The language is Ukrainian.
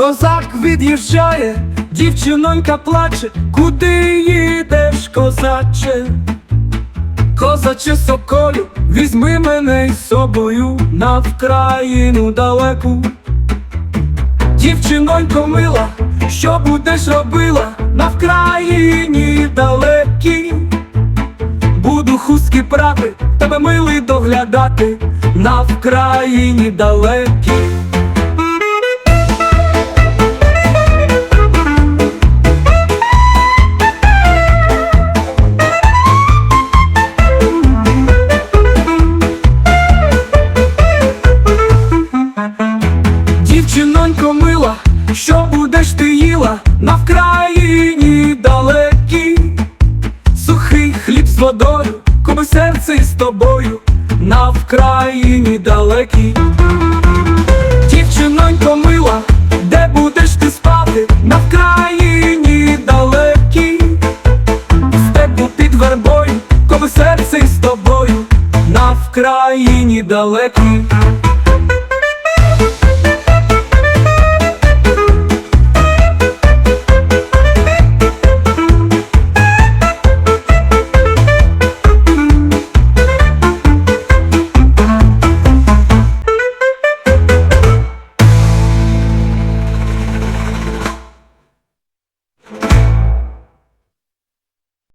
Козак від'їжджає, дівчинонька плаче, куди їдеш, козаче? Козаче соколю, візьми мене із собою на вкраїну далеку. Дівчинонько мила, що будеш робила на вкраїні далекій? Буду хустки прати, тебе милий доглядати на вкраїні далекій. Дівчинонько мила, що будеш ти їла на вкраїні далекій? Сухий хліб з водою, коби серце із тобою на вкраїні далекій. Дівчинонько мила, де будеш ти спати на вкраїні далекій? Степу під вербою, коли серце із тобою на вкраїні далекій.